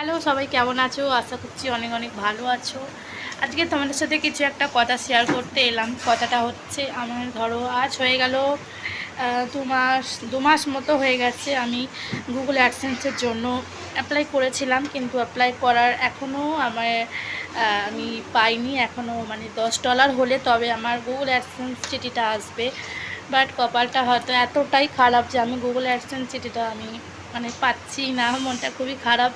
Hello, সবাই কেমন আছো? আশা করছি অনেক অনেক ভালো আছো। আজকে তোমাদের সাথে কিছু একটা কথা শেয়ার করতে এলাম। কথাটা হচ্ছে, আমার ধরো আজ হয়ে গেল দু মাস দু মাস মতো হয়ে গেছে আমি গুগল অ্যাডসেন্সের জন্য অ্যাপ্লাই করেছিলাম। কিন্তু অ্যাপ্লাই করার এখনও আমার আমি পাইনি। এখনও মানে দশ ডলার হলে তবে আমার গুগল অ্যাডসেন্স চিঠিটা আসবে। বাট কপালটা হয়তো এতটাই খারাপ যে আমি গুগল অ্যাডসেন্স চিঠিটা আমি মানে পাচ্ছি না। মনটা খুবই খারাপ।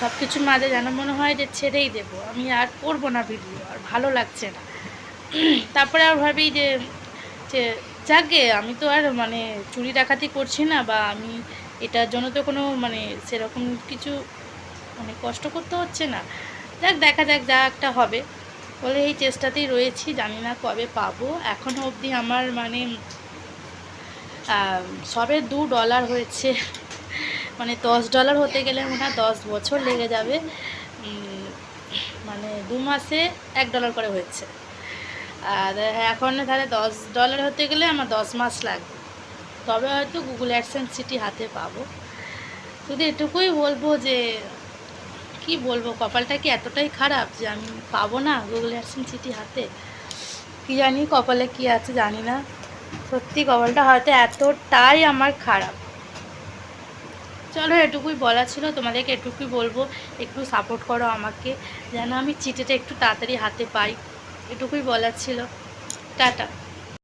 সব কিছুর মাঝে যেন মনে হয় যে ছেড়েই দেবো। আমি আর করব না ভিডিও, আর ভালো লাগছে না। তারপরে আর ভাবি যে যাকে, আমি তো আর মানে চুরি ডাকাতি করছি না বা আমি এটার জন্য তো কোনো মানে সেরকম কিছু মানে কষ্ট করতে হচ্ছে না। যাক, দেখা যাক, যা একটা হবে। বলে এই চেষ্টাতেই রয়েছি, জানি না কবে পাবো। এখনও অবধি আমার মানে সবে দু ডলার হয়েছে। মানে দশ ডলার হতে গেলে মনে হয় দশ বছর লেগে যাবে। মানে দু মাসে এক ডলার করে হয়েছে। আর এখন তাহলে দশ ডলার হতে গেলে আমার দশ মাস লাগবে। তবে হয়তো গুগল অ্যাডসেন্স সিটি হাতে পাবো। শুধু এটুকুই বলব যে, কি বলব, কপালটা কি এতটাই খারাপ যে আমি পাবো না গুগল অ্যাডসেন্স সিটি হাতে? কি জানি কপালে কি আছে জানি না। সত্যি কপালটা হয়তো এতটাই আমার খারাপ। চলো এটুকুই বলা ছিল, তোমাদেরকে এটুকুই বলব, একটু সাপোর্ট করো আমাকে, যেন আমি চিঠিটা একটু তাড়াতাড়ি হাতে পাই, এটুকুই বলার ছিল। টাটা।